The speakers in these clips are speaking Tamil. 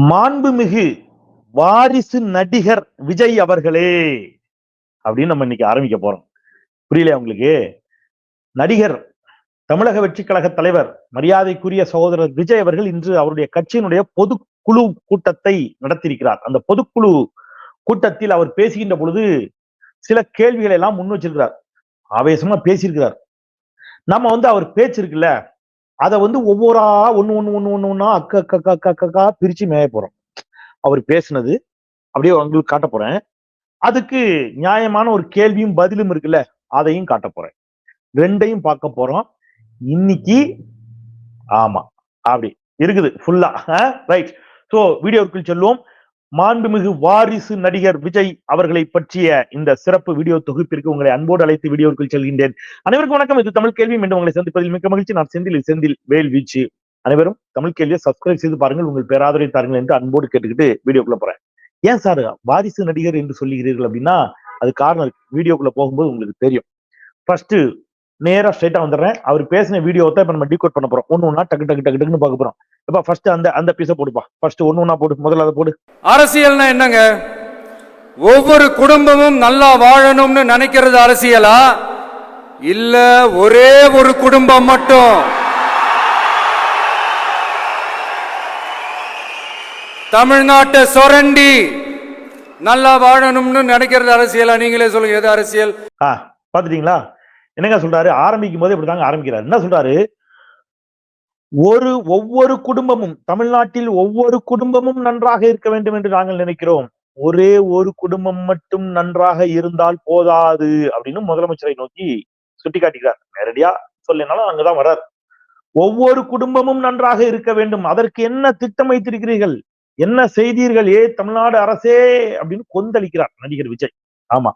மாண்புமிகு வாரிசு நடிகர் விஜய் அவர்களே அப்படின்னு நம்ம இன்னைக்கு ஆரம்பிக்க போறோம். புரியலையா உங்களுக்கு? நடிகர் தமிழக வெற்றி கழக தலைவர் மரியாதைக்குரிய சகோதரர் விஜய் அவர்கள் இன்று அவருடைய கட்சியினுடைய பொதுக்குழு கூட்டத்தை நடத்தியிருக்கிறார். அந்த பொதுக்குழு கூட்டத்தில் அவர் பேசுகின்ற பொழுது சில கேள்விகளை எல்லாம் முன் வச்சிருக்கிறார். ஆவேசமா பேசியிருக்கிறார். நம்ம வந்து அவர் பேச்சு இருக்குல்ல அதை வந்து ஒவ்வொரு ஒன்று ஒன்று ஒன்று ஒன்று ஒன்றா அக்க அக்க அக்க அக்க அக்கா பிரித்து மேய போகிறோம் அவர் பேசினது அப்படியே உங்களுக்கு காட்ட போகிறேன் அதுக்கு நியாயமான ஒரு கேள்வியும் பதிலும் இருக்குல்ல அதையும் காட்ட போகிறேன் ரெண்டையும் பார்க்க போகிறோம் இன்னைக்கு ஆமாம் அப்படி இருக்குது ஃபுல்லாக ரைட் ஸோ வீடியோவுக்குள் செல்வோம். மாண்புமிகு வாரிசு நடிகர் விஜய் அவர்களை பற்றிய இந்த சிறப்பு வீடியோ தொகுப்பிற்கு உங்களை அன்போடு அழைத்து வீடியோவுக்குள் செல்கின்றேன். அனைவருக்கும் வணக்கம். இது தமிழ் கேள்வி. மீண்டும் உங்களை சந்திப்பதில் மிக்க மகிழ்ச்சி. நான் செந்தில் செந்தில் வேல் வீச்சு அனைவரும் தமிழ் கேள்வியை சப்ஸ்கிரைப் செய்து பாருங்கள். உங்கள் பேராதரவை தாருங்கள் என்று அன்போடு கேட்டுக்கிட்டு வீடியோக்குள்ள போறேன். ஏன் சார் வாரிசு நடிகர் என்று சொல்லுகிறீர்கள் அப்படின்னா அது காரணம். வீடியோக்குள்ள போகும்போது உங்களுக்கு தெரியும். ஃபர்ஸ்ட் நேரா ஸ்ட்ரைட்டா வந்துடுறேன். அவர் பேசின வீடியோ தான் இப்ப நம்ம டீகோட் பண்ண போறோம். ஒண்ணு ஒன்னா டக்கு டக்கு டக்கு டக்குன்னு பார்க்க போறோம். இப்ப ஃபர்ஸ்ட் அந்த அந்த பீஸை போடுப்பா. ஃபர்ஸ்ட் ஒண்ணு ஒண்ணா போடு. முதல்ல அதை போடு. அரசியல்னா என்னங்க? ஒவ்வொரு குடும்பமும் நல்லா வாழணும்னு நினைக்கிறது அரசியலா? இல்ல ஒரே ஒரு குடும்பம் மட்டும்? தமிழ்நாட்டை சுரண்டி நல்லா வாழணும்னு நினைக்கிறது அரசியலா? நீங்களே சொல்லுங்க எது அரசியல்? பாத்துட்டீங்களா என்னங்க சொல்றாரு? ஆரம்பிக்கும் போதே இப்படிதாங்க ஆரம்பிக்கிறாரு. என்ன சொல்றாரு? ஒரு ஒவ்வொரு குடும்பமும் தமிழ்நாட்டில் ஒவ்வொரு குடும்பமும் நன்றாக இருக்க வேண்டும் என்று நாங்கள் நினைக்கிறோம். ஒரே ஒரு குடும்பம் மட்டும் நன்றாக இருந்தால் போதாது அப்படின்னு முதலமைச்சரை நோக்கி சுட்டிக்காட்டுகிறார் நேரடியா சொல்லினாலும் அங்கதான் வர்றார். ஒவ்வொரு குடும்பமும் நன்றாக இருக்க வேண்டும். அதற்கு என்ன திட்டம் வைத்திருக்கிறீர்கள்? என்ன செய்தீர்கள்? ஏ தமிழ்நாடு அரசே அப்படின்னு கொந்தளிக்கிறார் நடிகர் விஜய். ஆமா.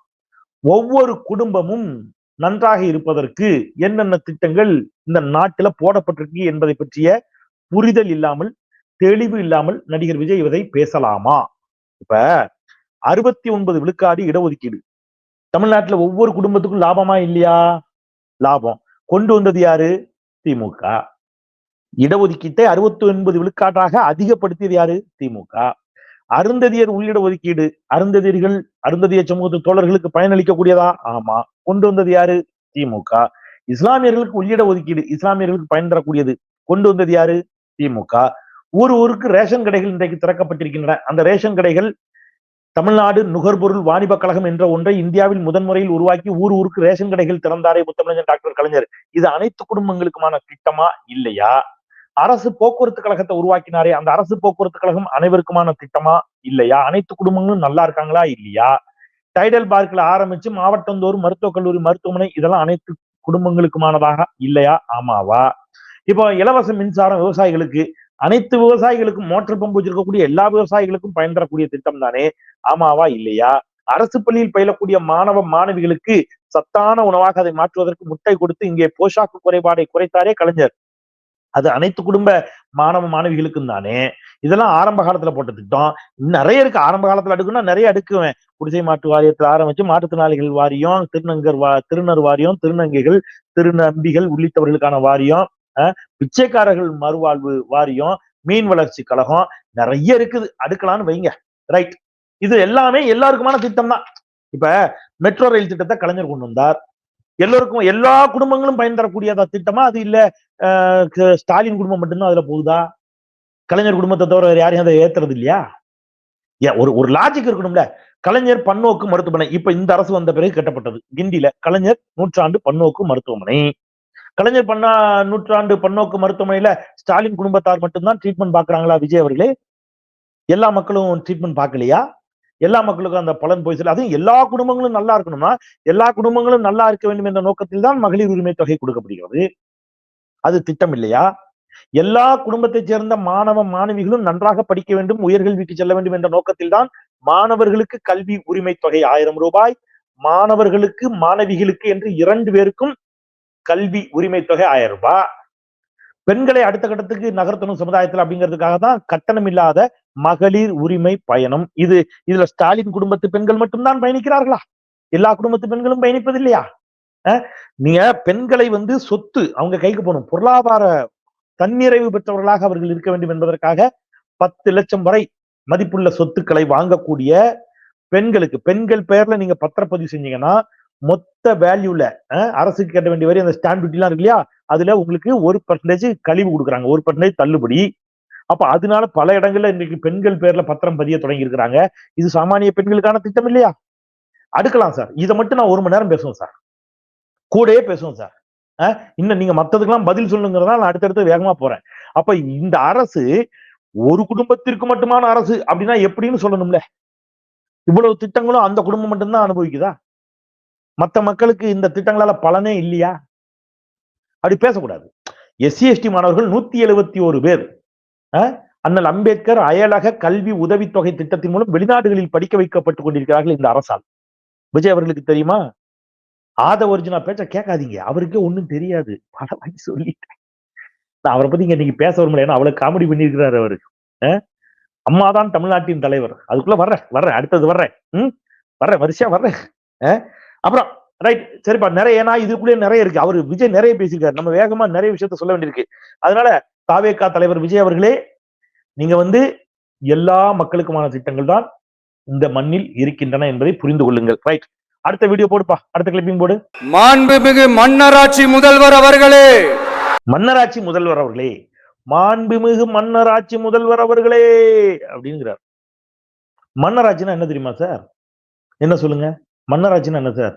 ஒவ்வொரு குடும்பமும் நன்றாக இருப்பதற்கு என்னென்ன திட்டங்கள் இந்த நாட்டில போடப்பட்டிருக்கு என்பதை பற்றிய புரிதல் இல்லாமல் தெளிவு இல்லாமல் நடிகர் விஜய் இதை பேசலாமா? இப்ப அறுபத்தி ஒன்பது விழுக்காடு இடஒதுக்கீடு. தமிழ்நாட்டுல ஒவ்வொரு குடும்பத்துக்கும் லாபமா இல்லையா? லாபம். கொண்டு வந்தது யாரு? திமுக. இடஒதுக்கீட்டை அறுபத்தி ஒன்பது விழுக்காட்டாக அதிகப்படுத்தியது யாரு? திமுக. அருந்ததியர் உள்ளிட ஒதுக்கீடு. அருந்ததியர்கள் அருந்ததிய சமூகத்து தோழர்களுக்கு பயனளிக்கக்கூடியதா? ஆமா. கொண்டு வந்தது யாரு? திமுக இஸ்லாமியர்களுக்கு உள்ளிட ஒதுக்கீடு இஸ்லாமியர்களுக்கு பயன் தரக்கூடியது கொண்டு வந்தது யாரு? திமுக ஊர் ஊருக்கு ரேஷன் கடைகள் இன்றைக்கு திறக்கப்பட்டிருக்கின்றன. அந்த ரேஷன் கடைகள் தமிழ்நாடு நுகர்பொருள் வாணிப கழகம் என்ற ஒன்றை இந்தியாவில் முதன்முறையில் உருவாக்கி ஊர் ஊருக்கு ரேஷன் கடைகள் திறந்தாரே முத்தமிழஞ்சன் டாக்டர் கலைஞர். இது அனைத்து குடும்பங்களுக்குமான திட்டமா? இல்லையா? அரசு போக்குவரத்து கழகத்தை உருவாக்கினாரே அந்த அரசு போக்குவரத்து கழகம் அனைவருக்குமான திட்டமா இல்லையா? அனைத்து குடும்பங்களும் நல்லா இருக்காங்களா இல்லையா? டைடல் பார்க்ல ஆரம்பிச்சு மாவட்டந்தோறும் மருத்துவக் கல்லூரி மருத்துவமனை இதெல்லாம் அனைத்து குடும்பங்களுக்குமானதாக இல்லையா? ஆமாவா? இப்போ இலவச மின்சாரம் விவசாயிகளுக்கு அனைத்து விவசாயிகளுக்கும் மோட்டர் பம்பு வச்சிருக்கக்கூடிய எல்லா விவசாயிகளுக்கும் பயன் தரக்கூடிய திட்டம் தானே ஆமாவா இல்லையா? அரசு பள்ளியில் பயிலக்கூடிய மாணவ மாணவிகளுக்கு சத்தான உணவாக அதை மாற்றுவதற்கு முட்டை கொடுத்து இங்கே போஷாக்கு குறைபாடை குறைத்தாரே கலைஞர். அது அனைத்து குடும்ப மாணவ மாணவிகளுக்கும் தானே. இதெல்லாம் ஆரம்ப காலத்துல போட்ட திட்டம். நிறைய இருக்கு. ஆரம்ப காலத்துல அடுக்குன்னா நிறைய அடுக்குவேன். குடிசை மாட்டு வாரியத்துல ஆரம்பிச்சு மாற்றுத்திறனாளிகள் வாரியம் திருநங்கர் வா திருநர் வாரியம் திருநங்கைகள் திருநம்பிகள் உள்ளிட்டவர்களுக்கான வாரியம் பிச்சைக்காரர்கள் மறுவாழ்வு வாரியம் மீன் வளர்ச்சி கழகம் நிறைய இருக்குது. அடுக்கலான்னு வைங்க. ரைட் இது எல்லாமே எல்லாருக்குமான திட்டம் தான். இப்ப மெட்ரோ ரயில் திட்டத்தை கலைஞர் கொண்டு வந்தார். எல்லோருக்கும் எல்லா குடும்பங்களும் பயன் தரக்கூடியதா திட்டமா? அது இல்ல ஸ்டாலின் குடும்பம் மட்டும்தான் அதுல போகுதா? கலைஞர் குடும்பத்தை தவிர வேற யாரையும் அதை ஏத்துறது இல்லையா? ஏன் ஒரு ஒரு லாஜிக் இருக்கணும்ல. கலைஞர் பன்னோக்கு மருத்துவமனை. இப்ப இந்த அரசு வந்த பிறகு கட்டப்பட்டது. கிண்டியில கலைஞர் நூற்றாண்டு பன்னோக்கு மருத்துவமனை. கலைஞர் பண்ணா நூற்றாண்டு பன்னோக்கு மருத்துவமனையில ஸ்டாலின் குடும்பத்தார் மட்டும்தான் ட்ரீட்மெண்ட் பாக்குறாங்களா விஜய் அவர்களே? எல்லா மக்களும் ட்ரீட்மெண்ட் பார்க்கலையா? எல்லா மக்களுக்கும் அந்த பலன் போய் சொல்லி அதுவும் எல்லா குடும்பங்களும் நல்லா இருக்கணும்னா எல்லா குடும்பங்களும் நல்லா இருக்க வேண்டும் என்ற நோக்கத்தில் தான் மகளிர் உரிமை தொகை கொடுக்கப்படுகிறது. அது திட்டம் இல்லையா? எல்லா குடும்பத்தைச் சேர்ந்த மாணவ மாணவிகளும் நன்றாக படிக்க வேண்டும் உயர்கல்விக்கு செல்ல வேண்டும் என்ற நோக்கத்தில் தான் மாணவர்களுக்கு கல்வி உரிமை தொகை ஆயிரம் ரூபாய் மாணவர்களுக்கு மாணவிகளுக்கு என்று இரண்டு பேருக்கும் கல்வி உரிமை தொகை ஆயிரம் ரூபாய். பெண்களை அடுத்த கட்டத்துக்கு நகர்த்தணும் சமுதாயத்தில் அப்படிங்கிறதுக்காக தான் கட்டணம் இல்லாத மகளிர் உரிமை பயணம். இது இதுல ஸ்டாலின் குடும்பத்து பெண்கள் மட்டும்தான் பயணிக்கிறார்களா? எல்லா குடும்பத்து பெண்களும் பயணிப்பது இல்லையா நீங்க பெண்களை வந்து சொத்து அவங்க கைக்கு போகணும். பொருளாதார தன்னிறைவு பெற்றவர்களாக அவர்கள் இருக்க வேண்டும் என்பதற்காக பத்து லட்சம் வரை மதிப்புள்ள சொத்துக்களை வாங்கக்கூடிய பெண்களுக்கு பெண்கள் பெயர்ல நீங்க பத்திரப்பதிவு செஞ்சீங்கன்னா மொத்த வேல்யூல அரசுக்கு கட்ட வேண்டிய வரை அந்த ஸ்டாம்ப் டியூட்டி எல்லாம் இருக்கு இல்லையா? அதுல உங்களுக்கு ஒரு பர்சன்டேஜ் கழிவு கொடுக்குறாங்க. ஒரு பர்சன்டேஜ் தள்ளுபடி. அப்ப அதனால பல இடங்கள்ல இன்னைக்கு பெண்கள் பேர்ல பத்திரம் பதிய தொடங்கி இருக்கிறாங்க இது சாமானிய பெண்களுக்கான திட்டம் இல்லையா? அடுக்கலாம் சார். இதை மட்டும் நான் ஒரு மணி நேரம் பேசுவேன் சார். கூடயே பேசுவோம் சார். இன்னும் நீங்க மத்ததுக்கெல்லாம் பதில் சொல்லுங்கிறதா நான் அடுத்தடுத்து வேகமா போறேன். அப்ப இந்த அரசு ஒரு குடும்பத்திற்கு மட்டுமான அரசு அப்படின்னா எப்படின்னு சொல்லணும்ல? இவ்வளவு திட்டங்களும் அந்த குடும்பம் மட்டும்தான் அனுபவிக்குதா? மற்ற மக்களுக்கு இந்த திட்டங்களால பலனே இல்லையா? அப்படி பேசக்கூடாது. எஸ்சி எஸ்டி மாணவர்கள் நூத்தி எழுபத்தி ஒரு பேர் அண்ணல் அம்பேத்கர் அயலக கல்வி உதவித்தொகை திட்டத்தின் மூலம் வெளிநாடுகளில் படிக்க வைக்கப்பட்டுக் கொண்டிருக்கிறார்கள் இந்த அரசால். விஜய் அவர்களுக்கு தெரியுமா? ஆத ஒரிஜினா பேச்ச கேட்காதீங்க. அவருக்கே ஒன்றும் தெரியாது. பல வாங்கி சொல்லிட்டேன். நான் அவரை பத்தி இங்க நீங்க பேச வரல ஏன்னா அவ்வளவு காமெடி பண்ணியிருக்கிறாரு அவரு. அம்மாதான் தமிழ்நாட்டின் தலைவர். அதுக்குள்ள வர்றேன். வர்றேன். அடுத்தது வர்றேன். ம்? வர்றேன். வரிசையா வர்றேன். அப்புறம் ரைட் சரிப்பா. நிறைய ஏன்னா இதுக்குள்ளே நிறைய இருக்கு. அவர் விஜய் நிறைய பேசியிருக்காரு. நம்ம வேகமா நிறைய விஷயத்த சொல்ல வேண்டியிருக்கு. அதனால தாவேகா தலைவர் விஜய் அவர்களே நீங்க வந்து எல்லா மக்களுக்குமான திட்டங்கள் தான் இந்த மண்ணில் இருக்கின்றன என்பதை புரிந்து கொள்ளுங்கள். ரைட் அடுத்த வீடியோ போடுப்பா. அடுத்த கிளிப்பிங் போடு. மாண்புமிகு மன்னராட்சி முதல்வர் அவர்களே! மன்னராட்சி முதல்வர் அவர்களே மாண்புமிகு மன்னராட்சி முதல்வர் அவர்களே! அப்படிங்கிறார். மன்னராட்சினா என்ன தெரியுமா சார் என்ன சொல்லுங்க? மன்னராட்சினா என்ன சார்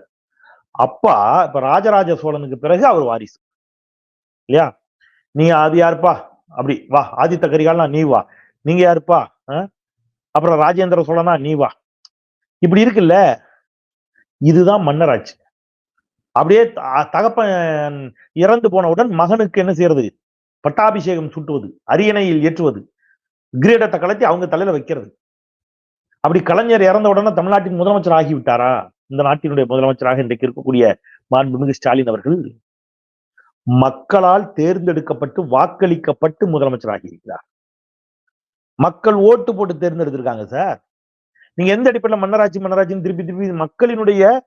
அப்பா இப்ப ராஜராஜ சோழனுக்கு பிறகு அவர் வாரிசு. இல்லையா? நீ அது யாருப்பா? அப்படி வா. ஆதித்த கரிகாலனா நீ வா. நீங்க யாருப்பா? அப்புறம் ராஜேந்திர சோழனா நீ வா. இப்படி இருக்குல்ல? இதுதான் மன்னராட்சி. அப்படியே தகப்பன் இறந்து போனவுடன் மகனுக்கு என்ன செய்யறது? பட்டாபிஷேகம் சுட்டுவது அரியணையில் ஏற்றுவது கிரீடத்தை கலத்தி அவங்க தலையில வைக்கிறது. அப்படி கலைஞர் இறந்த உடனே தமிழ்நாட்டின் முதலமைச்சர் ஆகிவிட்டாரா? இந்த நாட்டினுடைய முதலமைச்சராக இன்றைக்கு இருக்கக்கூடிய மாண்புமிகு ஸ்டாலின் அவர்கள். மக்களால் தேர்ந்தெடுக்கப்பட்டு வாக்களிக்கப்பட்டு முதலமைச்சராகி இருக்கிறார். மக்கள் ஓட்டு போட்டு தேர்ந்தெடுத்திருக்காங்க சார். நீங்க எந்த அடிப்படையில் மன்னராட்சி மன்னராட்சின்னு திருப்பி திருப்பி மக்களினுடைய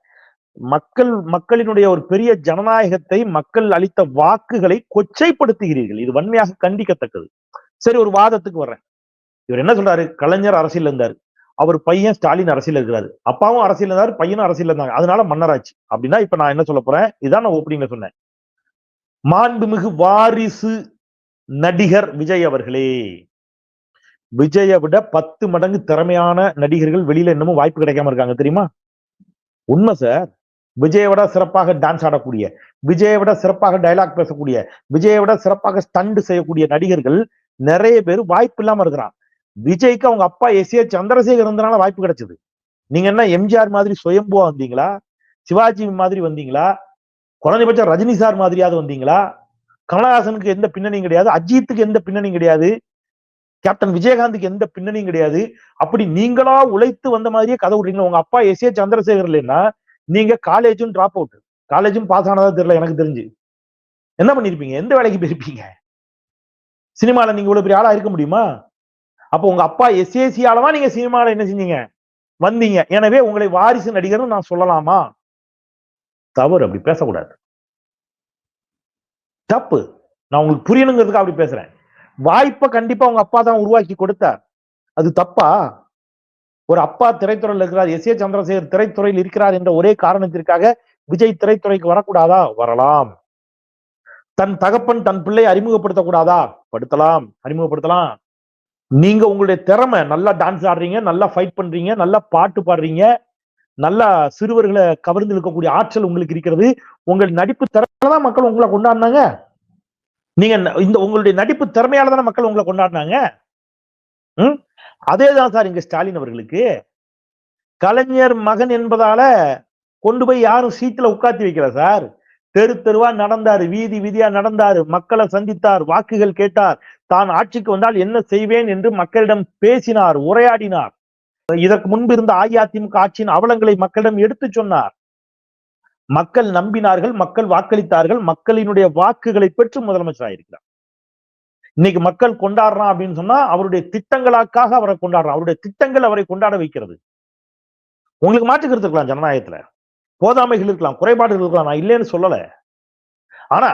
மக்கள் மக்களினுடைய ஒரு பெரிய ஜனநாயகத்தை மக்கள் அளித்த வாக்குகளை கொச்சைப்படுத்துகிறீர்கள். இது வன்மையாக கண்டிக்கத்தக்கது. சரி ஒரு வாதத்துக்கு வர்றேன். இவர் என்ன சொல்றாரு? கலைஞர் அரசியல் இருந்தாரு. அவர் பையன் ஸ்டாலின் அரசியல் இருக்கிறாரு. அப்பாவும் அரசியல் இருந்தார் பையனும் அரசியல் இருந்தாங்க. அதனால மன்னராட்சி. அப்படின்னா இப்ப நான் என்ன சொல்ல போறேன்? இதான் நான் ஓப்பனிங்ல சொன்னேன். மாண்புமிகு வாரிசு நடிகர் விஜய் அவர்களே. விஜயை விட பத்து மடங்கு திறமையான நடிகர்கள் வெளியில இன்னமும் வாய்ப்பு கிடைக்காம இருக்காங்க தெரியுமா? உண்மை சார். விஜயை விட சிறப்பாக டான்ஸ் ஆடக்கூடிய விஜயை விட சிறப்பாக டயலாக் பேசக்கூடிய விஜயை விட சிறப்பாக ஸ்டண்ட் செய்யக்கூடிய நடிகர்கள் நிறைய பேர் வாய்ப்பு இல்லாம இருக்கிறான். விஜய்க்கு அவங்க அப்பா எஸ். ஏ. சந்திரசேகர் இருந்தனால வாய்ப்பு கிடைச்சது. நீங்க என்ன எம்ஜிஆர் மாதிரி சுயம்புவா வந்தீங்களா? சிவாஜி மாதிரி வந்தீங்களா? குறைஞ்சபட்சம் ரஜினி சார் மாதிரியாவது வந்தீங்களா? கமலஹாசனுக்கு எந்த பின்னணியும் கிடையாது. அஜித்துக்கு எந்த பின்னணியும் கிடையாது. கேப்டன் விஜயகாந்துக்கு எந்த பின்னணியும் கிடையாது. அப்படி நீங்களா உழைத்து வந்த மாதிரியே கதை விடுறீங்க உங்க அப்பா எஸ் ஏ சந்திரசேகர் இல்லைன்னா நீங்க காலேஜும் டிராப் அவுட் காலேஜும் பாஸ் ஆனதா தெரியல எனக்கு தெரிஞ்சு. என்ன பண்ணிருப்பீங்க? எந்த வேலைக்கு போயிருப்பீங்க? சினிமாவில் நீங்க இவ்வளவு பெரிய ஆளா இருக்க முடியுமா? அப்போ உங்க அப்பா எஸ்ஏசி ஆளவா நீங்க சினிமாவில் என்ன செஞ்சீங்க? வந்தீங்க. எனவே உங்களை வாரிசு நடிகர்னு நான் சொல்லலாமா? தவறு. அப்படி பேசக்கூடாது. தப்பு. நான் உங்களுக்கு புரியணுங்கிறதுக்கு அப்படி பேசுறேன். வாய்ப்பை கண்டிப்பா உங்க அப்பா தான் உருவாக்கி கொடுத்தார். அது தப்பா? ஒரு அப்பா திரைத்துறையில் இருக்கிறார் எஸ். ஏ. சந்திரசேகர் திரைத்துறையில் இருக்கிறார் என்ற ஒரே காரணத்திற்காக விஜய் திரைத்துறைக்கு வரக்கூடாதா? வரலாம். தன் தகப்பன் தன் பிள்ளை அறிமுகப்படுத்தக்கூடாதா? படுத்தலாம். அறிமுகப்படுத்தலாம். நீங்க உங்களுடைய திறமை நல்லா டான்ஸ் ஆடுறீங்க நல்லா ஃபைட் பண்றீங்க நல்லா பாட்டு பாடுறீங்க நல்லா சிறுவர்களை கவர்ந்து இருக்கக்கூடிய ஆற்றல் உங்களுக்கு இருக்கிறது. உங்கள் நடிப்பு திறமையால மக்கள் உங்களை கொண்டாடினாங்க. நீங்க இந்த உங்களுடைய நடிப்பு திறமையால தானே மக்கள் உங்களை கொண்டாடினாங்க? ம்? அதே தான் சார் இங்க ஸ்டாலின் அவர்களுக்கு. கலைஞர் மகன் என்பதால கொண்டு போய் யாரும் சீட்ல உட்காத்தி வைக்கல சார். தெரு தெருவா நடந்தாரு வீதி வீதியா நடந்தாரு மக்களை சந்தித்தார் வாக்குகள் கேட்டார். தான் ஆட்சிக்கு வந்தால் என்ன செய்வேன் என்று மக்களிடம் பேசினார் உரையாடினார். இதற்கு முன்பு இருந்த அஇஅதிமுக ஆட்சியின் அவலங்களை மக்களிடம் எடுத்து சொன்னார். மக்கள் நம்பினார்கள் மக்கள் வாக்களித்தார்கள் மக்களினுடைய வாக்குகளை பெற்று முதலமைச்சர் ஆயிருக்கிறார் இன்னைக்கு மக்கள் கொண்டாடுறான் அப்படின்னு சொன்னா அவருடைய திட்டங்களாக்காக அவரை கொண்டாடுறான். அவருடைய திட்டங்கள் அவரை கொண்டாட வைக்கிறது. உங்களுக்கு மாற்றுக்கிறது இருக்கலாம் ஜனநாயகத்துல. போதாமைகள் இருக்கலாம் குறைபாடுகள் இருக்கலாம் நான் இல்லைன்னு சொல்லல. ஆனா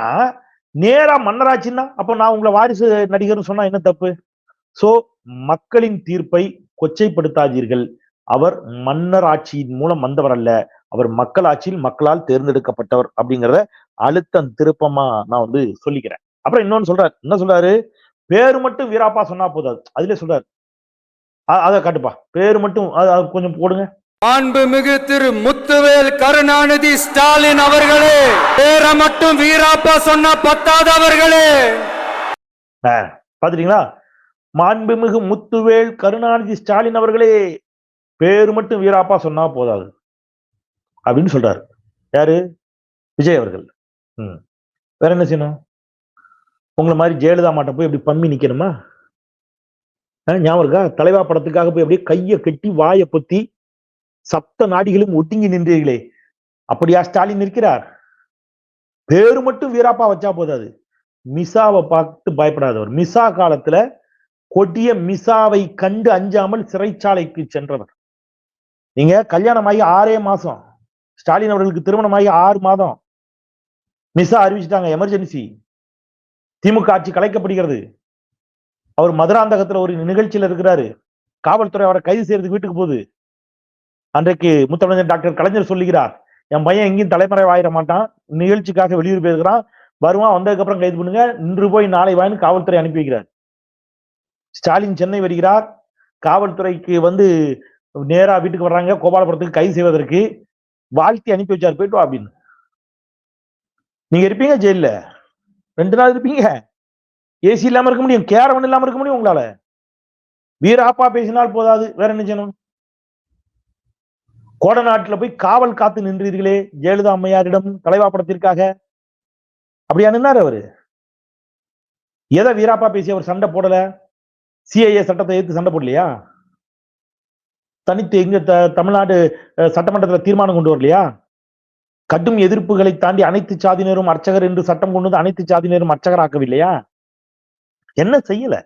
நேரா மன்னராட்சின்னா அப்ப நான் உங்களை வாரிசு நடிகர்னு சொன்னா என்ன தப்பு? சோ மக்களின் தீர்ப்பை கொச்சைப்படுத்தாதீர்கள். அவர் மன்னர் ஆட்சியின் மூலம் வந்தவர் அல்ல. அவர் மக்கள் ஆட்சியில் மக்களால் தேர்ந்தெடுக்கப்பட்டவர் அப்படிங்கிறத அழுத்தம் திருப்பமா நான் வந்து சொல்லிக்கிறேன். அப்புறம் இன்னொன்னு சொல்றாரு. என்ன சொல்றாரு? பேரு மட்டும் வீராப்பா சொன்னா போதாது. அதுல சொல்றாரு. அத காட்டுப்பா. பேரு மட்டும் கொஞ்சம் போடுங்க. மாண்புமிகு திரு முத்துவேல் கருணாநிதி ஸ்டாலின் அவர்களே பேரை மட்டும் வீராப்பா சொன்னா பத்தாதவர்களே பாத்துட்டீங்களா? மாண்புமிகு முத்துவேல் கருணாநிதி ஸ்டாலின் அவர்களே பேர் மட்டும் வீராப்பா சொன்னா போதாது. அப்படின்னு சொல்றாரு. யாரு? விஜய் அவர்கள். ம். வேற என்ன செய்யணும்? உங்களை மாதிரி ஜெயலலிதா மாட்ட போய் எப்படி பம்மி நிக்கணுமா? ஞாபகம் இருக்கா? தலைவா படத்துக்காக போய் அப்படியே கையை கட்டி வாயை பொத்தி சப்த நாடிகளும் ஒட்டுங்கி நின்றீர்களே. அப்படியா ஸ்டாலின் இருக்கிறார் பேரு மட்டும் வீராப்பா வச்சா போதாது. மிசாவை பார்த்து பயப்படாதவர். மிசா காலத்துல கொடிய மிசாவை கண்டு அஞ்சாமல் சிறைச்சாலைக்கு சென்றவர். நீங்க கல்யாணமாகி ஆறே மாசம். ஸ்டாலின் அவர்களுக்கு திருமணமாகி ஆறு மாதம். மிசா அறிவிச்சிட்டாங்க எமர்ஜென்சி திமுக ஆட்சி கலைக்கப்படுகிறது. அவர் மதுராந்தகத்துல ஒரு நிகழ்ச்சியில இருக்கிறாரு. காவல்துறை அவரை கைது செய்யறதுக்கு வீட்டுக்கு போகுது. அன்றைக்கு முத்தமிழர் டாக்டர் கலைஞர் சொல்லுகிறார் என் பையன் எங்கேயும் தலைமறை ஆயிட மாட்டான். நிகழ்ச்சிக்காக வெளியூர் போயிருக்கிறான். வருவான் வந்ததுக்கு அப்புறம் கைது பண்ணுங்க. இன்று போய் நாளை வாயின்னு காவல்துறை அனுப்பி வைக்கிறார். ஸ்டாலின் சென்னை வருகிறார். காவல்துறைக்கு வந்து நேரா வீட்டுக்கு வர்றாங்க. கோபாலபுரத்துக்கு கைது செய்வதற்கு வாழ்த்தி அனுப்பி வச்சார். போயிட்டு வா அப்படின்னு. நீங்க இருப்பீங்க ஜெயில ரெண்டு நாள் இருப்பீங்க. ஏசி இல்லாம இருக்க முடியும். கேரவன் இல்லாம இருக்க முடியும் உங்களால. வீராப்பா பேசினால் போதாது. வேற என்ன செய்யணும்? கோடநாட்டுல போய் காவல் காத்து நின்றீர்களே. ஜெயலலிதா அம்மையாரிடம் தலைவா படத்திற்காக. அப்படியா நின்னாரு அவரு? எதை வீராப்பா பேசி அவர் சண்டை போடல? சிஐஏ சட்டத்தை எதிர்த்து சண்டை போடலையா? தனித்து எங்க த- தமிழ்நாடு சட்டமன்றத்தில் தீர்மானம் கொண்டு வரலையா? கடும் எதிர்ப்புகளை தாண்டி அனைத்து சாதியினரும் அர்ச்சகர் என்று சட்டம் கொண்டு வந்து அனைத்து சாதியினரும் அர்ச்சகராக்கவில்லையா? என்ன செய்யல?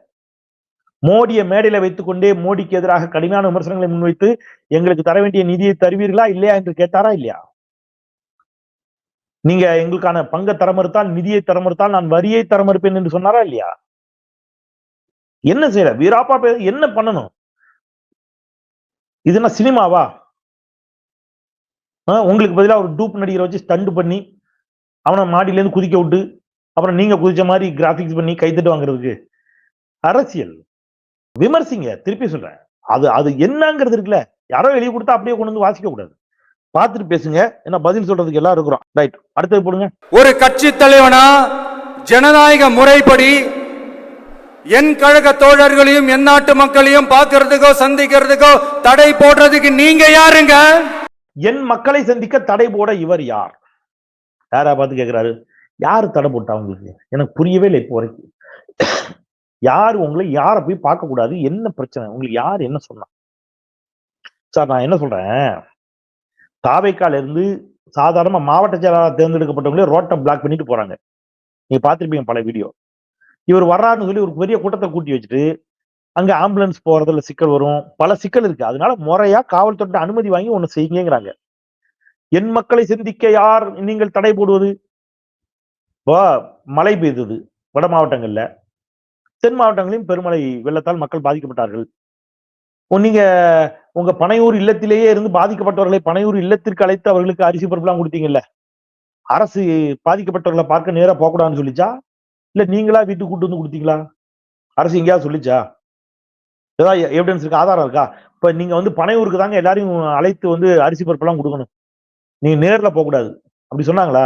மோடியை மேடையில வைத்துக்கொண்டே மோடிக்கு எதிராக கடுமையான விமர்சனங்களை முன்வைத்து எங்களுக்கு தர வேண்டிய நிதியை தருவீர்களா இல்லையா என்று கேட்டாரா இல்லையா? நீங்க எங்களுக்கான பங்கை தர மறுத்தால் நிதியை தர மறுத்தால் நான் வரியை தர மறுப்பேன் என்று சொன்னாரா இல்லையா? என்ன செய்யற வீராப்பா பே- என்ன பண்ணணும்? இது என்ன சினிமாவா? உங்களுக்கு பதிலா ஒரு டூப் நடிகரை வச்சு ஸ்டண்ட் பண்ணி அவனை மாடியில இருந்து குதிக்க விட்டு அப்புறம் நீங்க குதிச்ச மாதிரி கிராஃபிக்ஸ் பண்ணி கைத்தட்டு வாங்குறதுக்கு. அரசியல். விமர்சிங்க. திருப்பி சொல்றேன். அது அது என்னங்கிறது இருக்குல்ல. யாரோ எழுதி கொடுத்தா அப்படியே கொண்டு வந்து வாசிக்க கூடாது. பார்த்துட்டு பேசுங்க. ஏன்னா பதில் சொல்றதுக்கு எல்லாம் இருக்கிறோம். ரைட் அடுத்தது போடுங்க. ஒரு கட்சி தலைவனா ஜனநாயக முறைப்படி என் கழக தோழர்களையும் என் நாட்டு மக்களையும் பார்க்கறதுக்கோ சந்திக்கிறதுக்கோ தடை போடுறதுக்கு நீங்க யாருங்க? என் மக்களை சந்திக்க தடை போட இவர் யார்? யாரா பார்த்து கேட்கிறாரு யாரு தடை போட்டா உங்களுக்கு? எனக்கு புரியவே இல்லை இப்போ வரைக்கும். யார் உங்களை யாரை போய் பார்க்க கூடாது என்ன பிரச்சனை? உங்களுக்கு யார் என்ன சொன்னா? சார் நான் என்ன சொல்றேன்? தாவைக்கால இருந்து சாதாரணமா மாவட்ட செயலாளர் தேர்ந்தெடுக்கப்பட்டவங்களே ரோட்டை பிளாக் பண்ணிட்டு போறாங்க. நீங்க பார்த்திருப்பீங்க பல வீடியோ இவர் வர்றாருன்னு சொல்லி ஒரு பெரிய கூட்டத்தை கூட்டி வச்சுட்டு அங்க ஆம்புலன்ஸ் போறதுல சிக்கல் வரும். பல சிக்கல் இருக்கு. அதனால முறையா காவல்துறை அனுமதி வாங்கி ஒண்ணு செய்யுங்கிறாங்க என் மக்களை சிந்திக்க யார் நீங்கள் தடை போடுவது? இப்போ மழை பெய்தது வட மாவட்டங்கள்ல. தென் மாவட்டங்களிலும் பெருமழை வெள்ளத்தால் மக்கள் பாதிக்கப்பட்டார்கள். ஓ, நீங்க உங்க பனையூர் இல்லத்திலேயே இருந்து பாதிக்கப்பட்டவர்களை பனையூர் இல்லத்திற்கு அழைத்து அவர்களுக்கு அரிசி பருப்புலாம் கொடுத்தீங்கல்ல. அரசு பாதிக்கப்பட்டவர்களை பார்க்க நேராக போகக்கூடாதுன்னு சொல்லிச்சா? இல்ல நீங்களா வீட்டுக்கு கூட்டு வந்து கொடுத்தீங்களா? அரசு எங்கேயாவது சொல்லிச்சா? ஏதாவது எவிடன்ஸ் இருக்கா? ஆதாரம் இருக்கா? இப்ப நீங்க வந்து பனையூருக்கு தாங்க எல்லாரையும் அழைத்து வந்து அரிசி பருப்பெல்லாம் கொடுக்கணும். நீங்க நேர்ல போகக்கூடாது. அப்படி சொன்னாங்களா?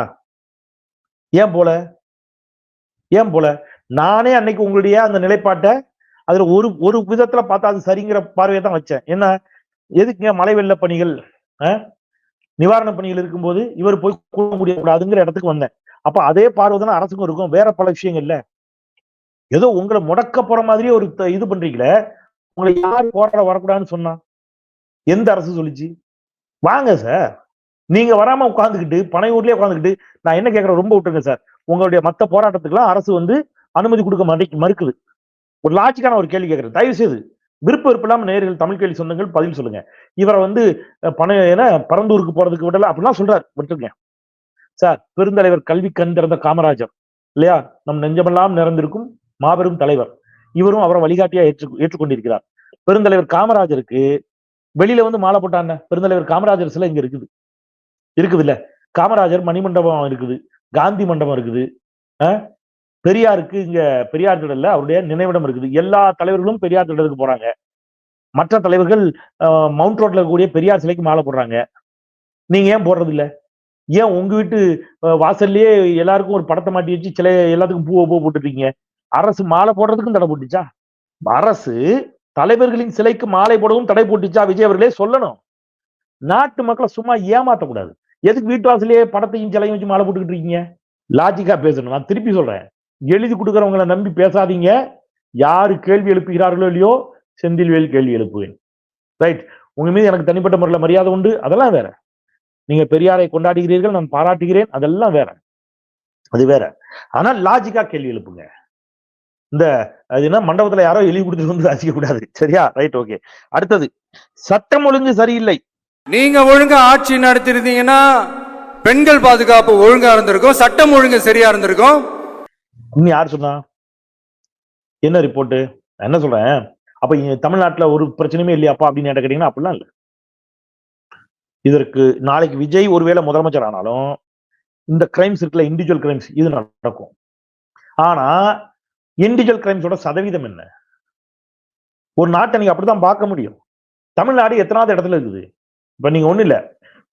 ஏன் போல? ஏன் போல? நானே அன்னைக்கு உங்களுடைய அந்த நிலைப்பாட்டை அதுல ஒரு ஒரு விதத்துல பார்த்தா அது சரிங்கிற பார்வையை தான் வச்சேன். என்ன? எதுக்குங்க மழை வெள்ள பணிகள்? நிவாரண பணிகள் இருக்கும்போது இவர் போய் கூட முடியக்கூடாதுங்கிற இடத்துக்கு வந்தேன். அப்ப அதே பார்வை தானே அரசுக்கும் இருக்கும். வேற பல விஷயங்கள்ல. ஏதோ உங்களை முடக்க போற மாதிரியே ஒரு இது பண்றீங்களே. உங்களை யார் போராட வரக்கூடாதுன்னு சொன்னா? எந்த அரசு சொல்லிச்சு? வாங்க சார். நீங்க வராம உட்காந்துக்கிட்டு பனையூர்லயே உட்காந்துக்கிட்டு நான் என்ன கேட்கறேன்? ரொம்ப விட்டுருங்க சார். உங்களுடைய மத்த போராட்டத்துக்கெல்லாம் அரசு வந்து அனுமதி கொடுக்க மாட்டே மறுக்குது. ஒரு லாஜிக்கான ஒரு கேள்வி கேட்கறேன். தயவு செய்து விருப்ப விருப்பம் நேர்கள் தமிழ் கேள்வி சொந்தங்கள் பதில் சொல்லுங்க. இவரை வந்து அஹ், பனை பரந்தூருக்கு போறதுக்கு விடல அப்படிலாம் சொல்றாரு. விட்டுருங்க. சார் பெருந்தலைவர் கல்வி கண் திறந்த காமராஜர் இல்லையா? நம் நெஞ்சமெல்லாம் நிறைந்திருக்கும் மாபெரும் தலைவர். இவரும் அவரை வழிகாட்டியா ஏற்று ஏற்றுக்கொண்டிருக்கிறார். பெருந்தலைவர் காமராஜருக்கு வெளியில வந்து மாலை போட்டாங்க பெருந்தலைவர் காமராஜர் சிலை இங்க இருக்குது. இருக்குது இல்ல காமராஜர் மணிமண்டபம் இருக்குது. காந்தி மண்டபம் இருக்குது. பெரியாருக்கு இங்க பெரியார் திடல்ல அவருடைய நினைவிடம் இருக்குது. எல்லா தலைவர்களும் பெரியார் திடலுக்கு போறாங்க. மற்ற தலைவர்கள் மவுண்ட் ரோட்ல இருக்கக்கூடிய பெரியார் சிலைக்கு மாலை போடுறாங்க. நீங்க ஏன் போடுறது இல்லை ஏன் உங்க வீட்டு வாசல்லையே வாசல்லயே எல்லாருக்கும் ஒரு படத்தை மாட்டி வச்சு சில எல்லாத்துக்கும் பூவை பூ போட்டுருக்கீங்க அரசு மாலை போடுறதுக்கும் தடை போட்டுச்சா? அரசு தலைவர்களின் சிலைக்கு மாலை போடவும் தடை போட்டுச்சா? விஜய் அவர்களே சொல்லணும். நாட்டு மக்களை சும்மா ஏமாத்தக்கூடாது. எதுக்கு வீட்டு வாசலையே படத்தையும் சிலையும் வச்சு மாலை போட்டுக்கிட்டு இருக்கீங்க? லாஜிக்கா பேசணும். நான் திருப்பி சொல்றேன். எழுதி கொடுக்குறவங்களை நம்பி பேசாதீங்க. யாரு கேள்வி எழுப்புகிறார்களோ இல்லையோ செந்தில்வேல் கேள்வி எழுப்புவேன். ரைட். உங்க மீது எனக்கு தனிப்பட்ட முறையில் மரியாதை உண்டு. அதெல்லாம் வேற. நீங்க பெரியாரை கொண்டாடுகிறீர்கள் நான் பாராட்டுகிறேன் அதெல்லாம் வேற. அது வேற. ஆனா லாஜிக்கா கேள்வி எழுப்புங்க. இந்த அது என்ன மண்டபத்துல யாரோ எழுதி கொடுத்துட்டு வந்து ரசிக்க கூடாது சரியா? ரைட் ஓகே அடுத்தது சட்டம் ஒழுங்கு சரியில்லை. நீங்க ஒழுங்கா ஆட்சி நடத்திருந்தீங்கன்னா பெண்கள் பாதுகாப்பு ஒழுங்கா இருந்திருக்கும் சட்டம் ஒழுங்கு சரியா இருந்திருக்கும். இன்னும் யார் சொன்னா? என்ன ரிப்போர்ட் என்ன சொல்றேன்? அப்ப தமிழ்நாட்டுல ஒரு பிரச்சனையுமே இல்லையாப்பா அப்படின்னு கேட்டீங்கன்னா அப்படிலாம் இல்ல. இதற்கு நாளைக்கு விஜய் ஒருவேளை முதலமைச்சர் ஆனாலும் இந்த கிரைம்ஸ் இருக்குல்ல இண்டிவிஜுவல் கிரைம்ஸ் இது நடக்கும். ஆனா இண்டிவிஜுவல் கிரைம்ஸோட சதவீதம் என்ன? ஒரு நாட்டை நீங்க அப்படிதான் பார்க்க முடியும். தமிழ்நாடு எத்தனாவது இடத்துல இருக்குது? இப்ப நீங்க ஒண்ணு இல்ல.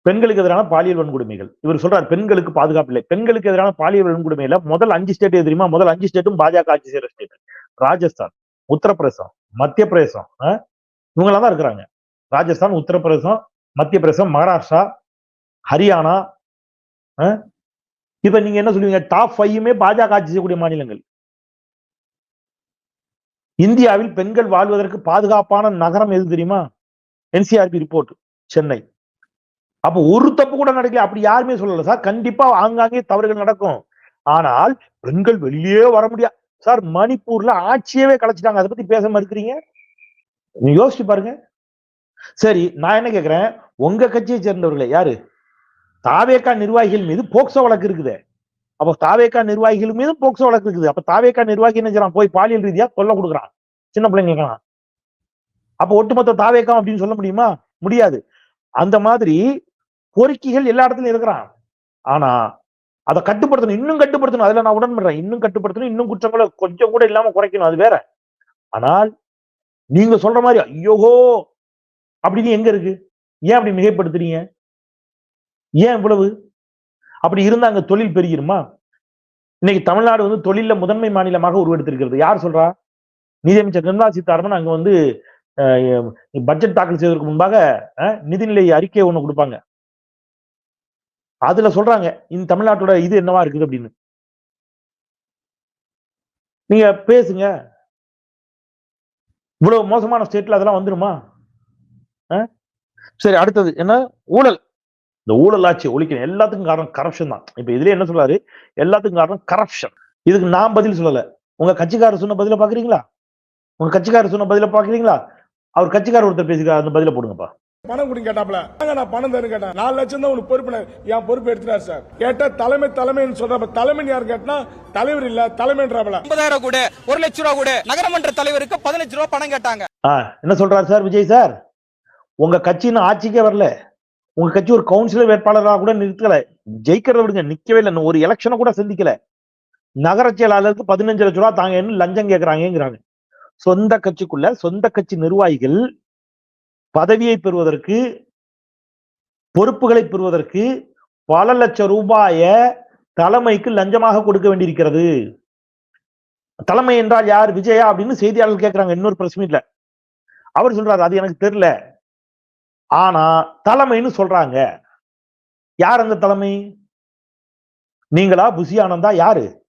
பெண்களுக்கு எதிரான பாலியல் வன்கொடுமைகள். இவர் சொல்றாரு பெண்களுக்கு பாதுகாப்பு இல்லை. பெண்களுக்கு எதிரான பாலியல் வன்கொடுமையில முதல் அஞ்சு ஸ்டேட் தெரியுமா? முதல் அஞ்சு ஸ்டேட்டும் பாஜக ஆட்சி செய்யற ஸ்டேட் ராஜஸ்தான் உத்தரப்பிரதேசம் மத்திய பிரதேசம் இவங்களா தான் இருக்கிறாங்க. ராஜஸ்தான் உத்தரப்பிரதேசம் மத்திய பிரதேசம் மகாராஷ்டிரா ஹரியானா இப்ப நீங்க என்ன சொல்லுவீங்க? டாப் ஃபைவுமே பாஜக ஆட்சி செய்யக்கூடிய மாநிலங்கள். இந்தியாவில் பெண்கள் வாழ்வதற்கு பாதுகாப்பான நகரம் எது தெரியுமா? NCRB report Chennai. அப்ப ஒரு தப்பு கூட நடக்கல. அப்படி யாருமே சொல்லல. சார் கண்டிப்பா ஆங்காங்கே தவறுகள் நடக்கும். ஆனால் பெண்கள் வெளியே வர முடியாது சார் மணிப்பூர்ல ஆட்சியவே கலைச்சிட்டாங்க. அதை பத்தி பேச மறுக்கிறீங்க நீங்க யோசிச்சு பாருங்க. சரி நான் என்ன கேட்கிறேன் உங்க கட்சியை சேர்ந்தவர்களே யாரு? தாவேக்கா நிர்வாகிகள் மீது போக்சோ வழக்கு இருக்குது. அப்போ தாவேக்கா நிர்வாகிகள் மீது போக்சோ வழக்கு இருக்குது. அப்ப தாவேக்கா நிர்வாகி என்ன செய்யறான்? போய் பாலியல் ரீதியா தொல்லை கொடுக்குறான். சின்ன பிள்ளைங்களுக்கெல்லாம். அப்ப ஒட்டுமொத்த தாவேக்கம் அப்படின்னு சொல்ல முடியுமா? முடியாது. அந்த மாதிரி பொறுக்கிகள் எல்லா இடத்துலயும் இருக்கிறான். ஆனா அதை கட்டுப்படுத்தணும் இன்னும் கட்டுப்படுத்தணும். அதுல நான் உடன்படுறேன். இன்னும் கட்டுப்படுத்தணும் இன்னும் குற்றங்களை கொஞ்சம் கூட இல்லாம குறைக்கணும். அது வேற. ஆனால் நீங்க சொல்ற மாதிரி ஐயோகோ அப்படின்னு எங்க இருக்கு? ஏன் அப்படி மிகைப்படுத்துறீங்க? ஏன் இவ்வளவு? அப்படி இருந்தா அங்க தொழில் பெருகிருமா? இன்னைக்கு தமிழ்நாடு வந்து தொழில முதன்மை மாநிலமாக உருவெடுத்திருக்கிறது. யார் சொல்றா? நிதியமைச்சர் நிர்மலா சீதாராமன் அங்க வந்து பட்ஜெட் தாக்கல் செய்வதற்கு முன்பாக நிதிநிலை அறிக்கை ஒண்ணு கொடுப்பாங்க. அதுல சொல்றாங்க இந்த தமிழ்நாட்டோட இது என்னவா இருக்குது அப்படின்னு. நீங்க பேசுங்க. இவ்வளவு மோசமான ஸ்டேட்ல அதெல்லாம் வந்துருமா? சரி அடுத்தது என்ன? ஊழல். இந்த ஊழல் ஆட்சி ஒழிக்கணும் எல்லாத்துக்கும் காரணம் கரப்ஷன் தான். இப்ப இதுல என்ன சொல்றாரு? எல்லாத்துக்கும் காரணம் கரப்ஷன் இதுக்கு நான் பதில் சொல்லல. உங்க கட்சிக்காரர் சொன்ன பதில பாக்குறீங்களா உங்க கட்சிக்காரர் சொன்ன பதில பாக்குறீங்களா அவர் கட்சிக்காரர் ஒருத்தர் பேசிக்கிறார் அந்த பதில போடுங்கப்பா. பணம் கொடுங்க கேட்டாப்ல. நான் பணம் தரேன் கேட்டேன். நாலு லட்சம் தான் உனக்கு பொறுப்பு என் பொறுப்பு எடுத்துட்டார் சார். கேட்டா தலைமை தலைமைன்னு சொல்றப்ப தலைமை யார் கேட்டா தலைவர் இல்ல தலைமைன்றாப்ல. ஐம்பதாயிரம் கூட ஒரு லட்ச ரூபா கூட நகரமன்ற தலைவருக்கு பதினஞ்சு ரூபா பணம் கேட்டாங்க. ஆ என்ன சொல்றாரு சார் விஜய் சார்? உங்க கட்சின்னு ஆட்சிக்கே வரல. உங்க கட்சி ஒரு கவுன்சிலர் வேட்பாளராக கூட நிறுத்தல ஜெயிக்கிறத விடுங்க நிக்கவே இல்லை. ஒரு எலெக்ஷனை கூட சந்திக்கல. நகர செயலாளருக்கு பதினஞ்சு லட்ச ரூபா தாங்க என்ன லஞ்சம் கேக்குறாங்கிறாங்க சொந்த கட்சிக்குள்ள சொந்த கட்சி நிர்வாகிகள் பதவியை பெறுவதற்கு பொறுப்புகளை பெறுவதற்கு பல லட்சம் ரூபாய தலைமைக்கு லஞ்சமாக கொடுக்க வேண்டியிருக்கிறது. தலைமை என்றால் யார்? விஜயா அப்படின்னு செய்தியாளர்கள் கேட்கிறாங்க இன்னொரு பிரஸ் மீட்ல அவர் சொல்றாரு அது எனக்கு தெரியல. ஆனா தலைமைன்னு சொல்றாங்க. யார் அந்த தலைமை? நீங்களா? புசி ஆனந்தா? யாரு?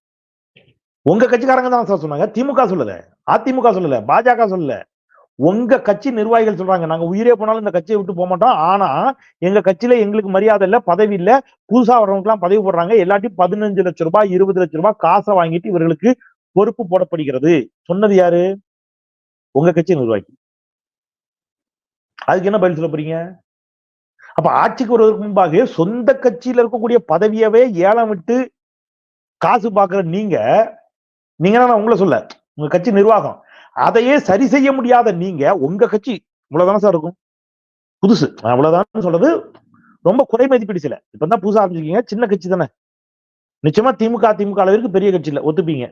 உங்க கட்சிக்காரங்க தான் சார் சொன்னாங்க. திமுக சொல்லல. அதிமுக சொல்லல. பாஜக சொல்லல. உங்க கட்சி நிர்வாகிகள் சொல்றாங்க. நாங்க உயிரே போனாலும் இந்த கட்சியை விட்டு போக மாட்டோம். ஆனா எங்க கட்சியில எங்களுக்கு மரியாதை இல்ல பதவி இல்ல. புதுசா வரவங்களுக்கு எல்லாம் பதவி போடுறாங்க. எல்லாத்தையும் பதினஞ்சு லட்சம் ரூபாய் இருபது லட்சம் ரூபாய் காசை வாங்கிட்டு இவர்களுக்கு பொறுப்பு போடப்படுகிறது. சொன்னது யாரு? உங்க கட்சி நிர்வாகி. அதுக்கு என்ன பதில் சொல்ல போறீங்க? அப்ப ஆட்சிக்கு வருவதற்கு முன்பாக சொந்த கட்சியில இருக்கக்கூடிய பதவியவே ஏலம் விட்டு காசு பாக்குற நீங்க நீங்க நான் உங்களை சொல்ல உங்க கட்சி நிர்வாகம் அதையே சரி செய்ய முடியாத நீங்க உங்க கட்சி இவ்வளவுதானே சார் இருக்கும்? புதுசு. அவ்வளவுதான் சொல்றது ரொம்ப குறை மதிப்பீடு சில. இப்பதான் புதுசா ஆரம்பிச்சிருக்கீங்க சின்ன கட்சி தானே. நிச்சயமா திமுக திமுக அளவிற்கு பெரிய கட்சி ஒத்துப்பீங்க ஒத்துப்பீங்க.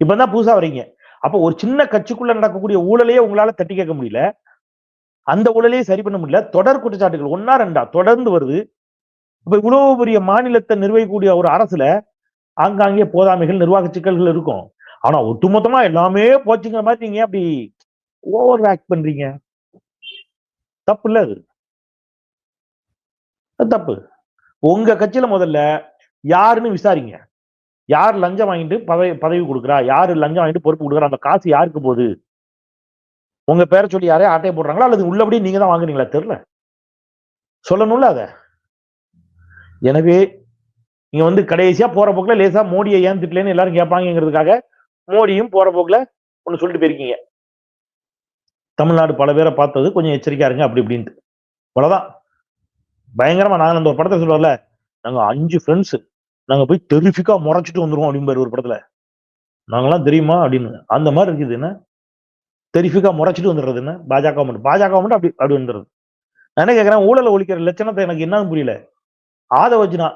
இப்பதான் புதுசா வரீங்க அப்ப ஒரு சின்ன கட்சிக்குள்ள நடக்கக்கூடிய ஊழலையே உங்களால தட்டி கேட்க முடியல. அந்த ஊழலையே சரி பண்ண முடியல. தொடர் குற்றச்சாட்டுகள் ஒன்னா ரெண்டா தொடர்ந்து வருது. இப்ப இவ்வளவு பெரிய மாநிலத்தை நிர்வகிக்கக்கூடிய ஒரு அரசுல ஆங்காங்கே போதாமைகள் நிர்வாக சிக்கல்கள் இருக்கும். ஆனா ஒட்டுமொத்தமா எல்லாமே போச்சுங்கிற மாதிரி நீங்க அப்படி ஓவர் ஆக்ட் பண்றீங்க? தப்பு இல்ல அது. அது தப்பு. உங்க கட்சியில முதல்ல யாருன்னு விசாரிங்க. யார் லஞ்சம் வாங்கிட்டு பதவி பதவி கொடுக்குறா? யாரு லஞ்சம் வாங்கிட்டு பொறுப்பு கொடுக்குறா? அந்த காசு யாருக்கு போகுது? உங்க பேரை சொல்லி யாரே ஆட்டையை போடுறாங்களா? அல்லது உள்ளபடி நீங்க தான் வாங்குறீங்களா தெரியல. சொல்லணும்ல அத. எனவே இங்க வந்து கடைசியா போற போக்குல லேசா மோடியை ஏன் திட்டலன்னு எல்லாரும் கேட்பாங்கிறதுக்காக மோடியும் போற போக்குல ஒண்ணு சொல்லிட்டு போயிருக்கீங்க. தமிழ்நாடு பல பேரை பார்த்தது கொஞ்சம் எச்சரிக்கையா இருங்க அப்படி இப்படின்ட்டு. அவ்வளவுதான். பயங்கரமா நாங்க அந்த ஒரு படத்தை சொல்லுவோம்ல நாங்க அஞ்சு ஃப்ரெண்ட்ஸ் நாங்க போய் டெரிஃபிக்கா முறைச்சிட்டு வந்துருவோம் அப்படின்னு ஒரு படத்துல. நாங்களாம் தெரியுமா அப்படின்னு. அந்த மாதிரி இருக்குது என்ன? தெரிஃபிக்காக முறைச்சிட்டு வந்துடுறது என்ன? பாஜக மட்டும் பாஜக மட்டும் அப்படி அப்படி வந்துடுறது. நான் என்ன கேட்கிறேன் ஊழலை ஒழிக்கிற லட்சணத்தை எனக்கு என்னன்னு புரியல. ஆதவஜினா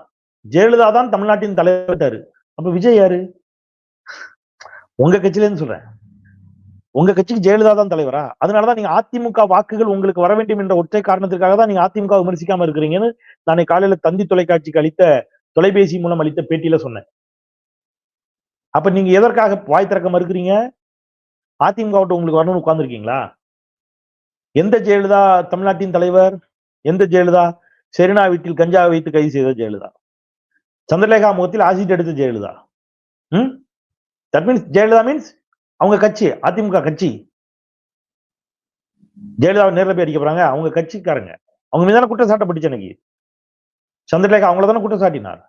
ஜெயலலிதா தான் தமிழ்நாட்டின் தலைவர் அப்போ விஜய் யாரு? உங்க கட்சியிலேருந்து சொல்றேன். உங்க கட்சிக்கு ஜெயலலிதா தான் தலைவரா? அதனாலதான் நீங்க அதிமுக வாக்குகள் உங்களுக்கு வர வேண்டும் என்ற ஒற்றை காரணத்திற்காக தான் நீங்க அதிமுக விமர்சிக்காம இருக்கிறீங்கன்னு நான் காலையில தந்தி தொலைக்காட்சிக்கு அளித்த தொலைபேசி மூலம் அளித்த பேட்டியில சொன்னேன். அப்ப நீங்க எதற்காக வாய் திறக்க மறுக்கிறீங்க? அதிமுக உங்களுக்கு வரணும்னு உட்கார்ந்துருக்கீங்களா? எந்த ஜெயலலிதா தமிழ்நாட்டின் தலைவர்? எந்த ஜெயலலிதா? செரினா வீட்டில் கஞ்சா வைத்து கைது செய்த ஜெயலலிதா. சந்திரலேகா முகத்தில் ஆசிட் எடுத்த ஜெயலலிதா. ம்? தட் மீன்ஸ் ஜெயலலிதா மீன்ஸ் அவங்க கட்சி அதிமுக கட்சி. ஜெயலலிதா நேரில் போய் அடிக்க போறாங்க. அவங்க கட்சிக்காரங்க. அவங்க மீதான குற்றச்சாட்டை சாட்டப்பட்டுச்சு எனக்கு. சந்திரலேகா அவங்கள தானே குற்றம் சாட்டினார்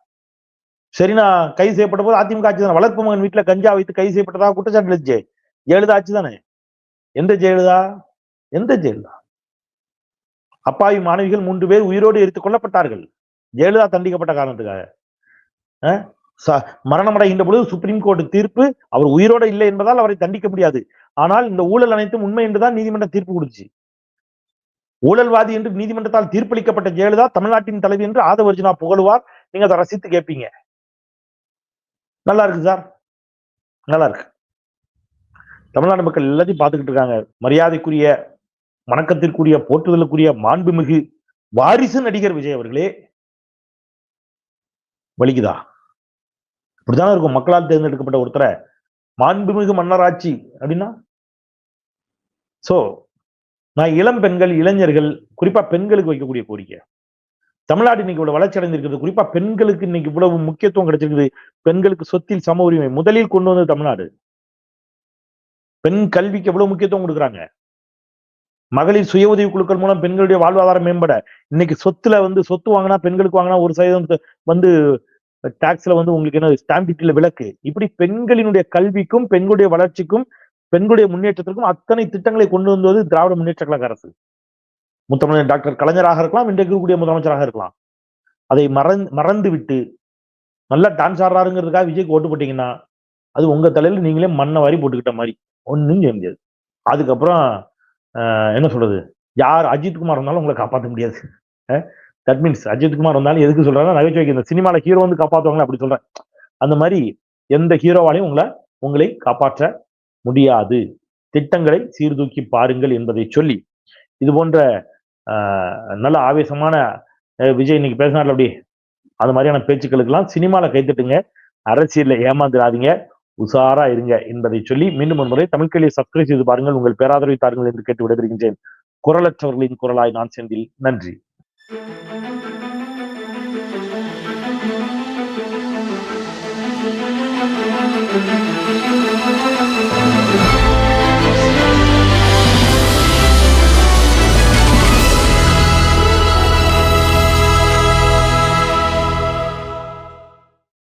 சரி நான் கைது செய்யப்பட்ட போது அதிமுக ஆட்சி தான் வளர்ப்பு மகன் வீட்டில் கஞ்சா வைத்து கைது செய்யப்பட்டதா? குற்றச்சாட்டு இருந்துச்சு. ஜெயலலிதா ஆட்சி தானே எந்த ஜெயலலிதா? எந்த ஜெயலலிதா? அப்பாவி மாணவிகள் மூன்று பேர் உயிரோடு எரித்துக் கொல்லப்பட்டார்கள். ஜெயலலிதா தண்டிக்கப்பட்ட காரணத்துக்காக. மரணமடைகின்ற பொழுது சுப்ரீம் கோர்ட் தீர்ப்பு அவர் உயிரோட இல்லை என்பதால் அவரை தண்டிக்க முடியாது. ஆனால் இந்த ஊழல் அனைத்தும் உண்மை என்றுதான் நீதிமன்றம் தீர்ப்பு கொடுத்துச்சு. ஊழல்வாதி என்று நீதிமன்றத்தால் தீர்ப்பளிக்கப்பட்ட ஜெயலலிதா தமிழ்நாட்டின் தலைவி என்று ஆதவர்ஜினா புகழுவார். நீங்க அதை ரசித்து கேட்பீங்க நல்லா இருக்கு சார். நல்லா இருக்கு. தமிழ்நாடு மக்கள் எல்லாத்தையும் பார்த்துக்கிட்டு இருக்காங்க. மரியாதைக்குரிய வணக்கத்திற்குரிய போற்றுதலுக்குரிய மாண்புமிகு வாரிசு நடிகர் விஜய் அவர்களே வலிக்குதா? இப்படித்தானே இருக்கும். மக்களால் தேர்ந்தெடுக்கப்பட்ட ஒருத்தரை மாண்புமிகு மன்னராட்சி அப்படின்னா? சோ நான் இளம் பெண்கள் இளைஞர்கள் குறிப்பா பெண்களுக்கு வைக்கக்கூடிய கோரிக்கை. தமிழ்நாடு இன்னைக்கு இவ்வளவு வளர்ச்சி அடைந்திருக்கிறது. குறிப்பா பெண்களுக்கு இன்னைக்கு இவ்வளவு முக்கியத்துவம் கிடைச்சிருக்குது பெண்களுக்கு சொத்தில் சம உரிமை முதலில் கொண்டு வந்தது தமிழ்நாடு. பெண் கல்விக்கு எவ்வளவு முக்கியத்துவம் கொடுக்குறாங்க? மகளிர் சுய உதவி குழுக்கள் மூலம் பெண்களுடைய வாழ்வாதாரம் மேம்பட இன்னைக்கு சொத்துல வந்து சொத்து வாங்கினா பெண்களுக்கு வாங்கினா ஒரு சதவீதம் வந்து டாக்ஸ்ல வந்து உங்களுக்கு என்ன ஸ்டாம்ப் டியூட்டில விலக்கு. இப்படி பெண்களினுடைய கல்விக்கும் பெண்களுடைய வளர்ச்சிக்கும் பெண்களுடைய முன்னேற்றத்திற்கும் அத்தனை திட்டங்களை கொண்டு வந்தது திராவிட முன்னேற்ற கழக அரசு. முத்தமிழர் டாக்டர் கலைஞராக இருக்கலாம் இன்றைக்கு இருக்கக்கூடிய முதலமைச்சராக இருக்கலாம். அதை மறந் மறந்து விட்டு நல்லா டான்ஸ் ஆடுறாருங்கிறதுக்காக விஜய்க்கு ஓட்டு போட்டீங்கன்னா அது உங்க தலையில நீங்களே மண்ணை வாரி போட்டுக்கிட்ட மாதிரி. ஒன்றும் செய்ய முடியாது. அதுக்கப்புறம் என்ன சொல்றது? யார் அஜித்குமார் வந்தாலும் இருந்தாலும் உங்களை காப்பாற்ற முடியாது. தட் மீன்ஸ் அஜித்குமார் வந்தாலும் எதுக்கு சொல்றாங்க நகைச்சுவைக்கு இந்த சினிமாவில் ஹீரோ வந்து காப்பாற்றுவாங்களே அப்படி சொல்றேன். அந்த மாதிரி எந்த ஹீரோவாலையும் உங்களை உங்களை காப்பாற்ற முடியாது. திட்டங்களை சீர்தூக்கி பாருங்கள் என்பதை சொல்லி. இது போன்ற நல்ல ஆவேசமான விஜய் இன்னைக்கு பேசினார்ல அப்படி. அது மாதிரியான பேச்சுக்களுக்கெல்லாம் சினிமாவில் கைத்தட்டுங்க அரசியலில் ஏமாந்துடாதீங்க. உஷாரா இருங்க என்பதை சொல்லி மீண்டும் ஒரு முறை தமிழ் கேள்வியை சப்ஸ்கிரைப் செய்து பாருங்கள். உங்கள் பேராதரவை தாருங்கள் என்று கேட்டு விடைபெறுகின்றேன். குரலற்றவர்களின் குரலாய் நான் செந்தில். நன்றி.